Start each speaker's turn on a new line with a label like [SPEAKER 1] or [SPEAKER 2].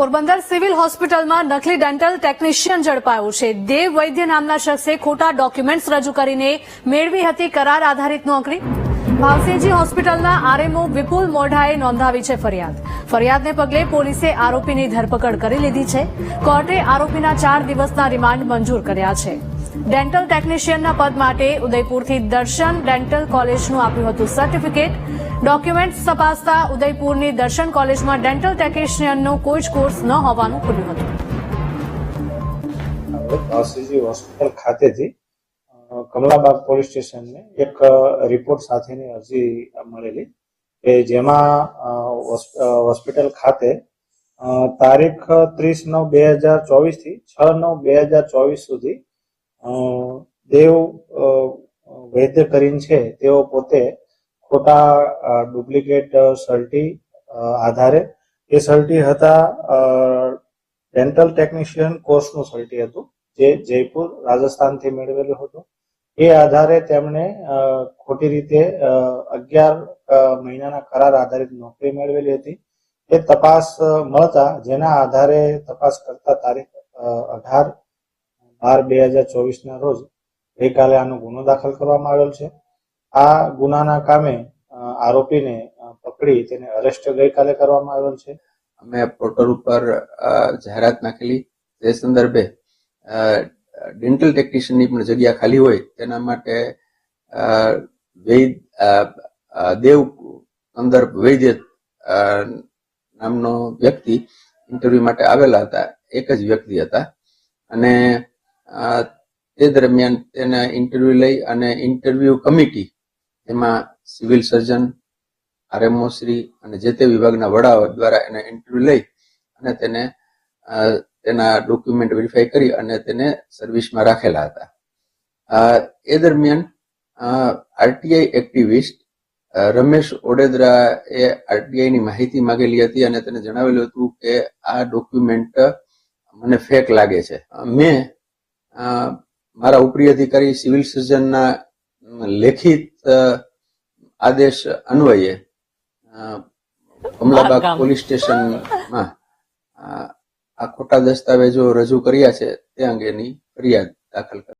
[SPEAKER 1] Porbandar civil હોસ્પિટલમાં નકલી dental technician ઝડપાયો છે. દેવ વૈદ્ય નામના શખ્સે ખોટા ડોક્યુમેન્ટ્સ રજૂ કરીને મેળવી હતી કરાર આધારિત નોકરી. ભાવસિંહજી હોસ્પિટલના આરએમઓ વિપુલ મોઢાએ નોંધાવી છે ફરિયાદ. ફરિયાદને પગલે પોલીસે આરોપીની ધરપકડ કરી લીધી છે. કોર્ટે આરોપીના ચાર દિવસના રિમાન્ડ મંજૂર કર્યા છે. ડેન્ટલ ટેકનિશિયનના પદ માટે ઉદયપુરથી દર્શન ડેન્ટલ કોલેજનું આપ્યું હતું સર્ટિફિકેટ. ડોક્યુમેન્ટ્સ તપાસતા ઉદયપુરની દર્શન કોલેજમાં ડેન્ટલ ટેકનિશિયનનો કોઈ જ કોર્સ ન હોવાનું ખુલ્યું હતું.
[SPEAKER 2] હોસ્પિટલ ખાતેથી કમલાબાગ પોલીસ સ્ટેશનને એક રિપોર્ટ સાથેની અરજી મળેલી કે જેમાં હોસ્પિટલ ખાતે તારીખ ત્રીસ નવ બે હજાર ચોવીસથી છ નવ બે હજાર ચોવીસ સુધી દેવ વૈદ્ય કરીને છે, તેઓ પોતે ખોટા ડુપ્લિકેટ સર્ટી આધારે. એ સર્ટી હતા ડેન્ટલ ટેકનિશિયન કોર્સનું સર્ટી હતું, જે જયપુર, રાજસ્થાનથી મેળવેલું હતું. એ આધારે તેમણે ખોટી રીતે અગિયાર મહિનાના કરાર આધારિત નોકરી મેળવેલી હતી. એ તપાસ મળતા જેના આધારે તપાસ કરતા તારીખ અઢાર બાર બે હજાર ચોવીસના રોજ ગઈકાલે આનો ગુનો દાખલ કરવામાં આવેલ છે. આ ગુનાના કામે આરોપીને પકડી તેને અરેસ્ટ ગઈકાલે કરવામાં આવ્યો છે.
[SPEAKER 3] અમે પોર્ટલ ઉપર જાહેરાત નાખેલી. તે સંદર્ભે ડેન્ટલ ટેકનિશિયનની પણ જગ્યા ખાલી હોય, તેના માટે વૈદ દેવ અંદર વૈદ્ય નામનો વ્યક્તિ ઇન્ટરવ્યુ માટે આવેલા હતા. એક જ વ્યક્તિ હતા. અને તે દરમિયાન તેને ઇન્ટરવ્યુ લઈ અને ઇન્ટરવ્યુ કમિટી એમાં સિવિલ સર્જન, આરએમઓ શ્રી અને જે તે વિભાગના વડાઓ દ્વારા એને ઇન્ટરવ્યુ લઈ અને તેને તેના ડોક્યુમેન્ટ વેરીફાઈ કરી અને તેને સર્વિસમાં રાખેલા હતા. એ દરમિયાન આરટીઆઈ એક્ટિવિસ્ટ રમેશ ઓડેદરા એ આરટીઆઈની માહિતી માંગેલી હતી અને તેને જણાવેલું હતું કે આ ડોક્યુમેન્ટ મને ફેક લાગે છે. મેં મારા ઉપરી અધિકારી સિવિલ સર્જનના લેખિત આદેશ અન્વયે અમલાબાગ કમલાબાગ પોલીસ સ્ટેશનમાં આ ખોટા દસ્તાવેજો રજૂ કર્યા છે તે અંગેની ફરિયાદ દાખલ કરી.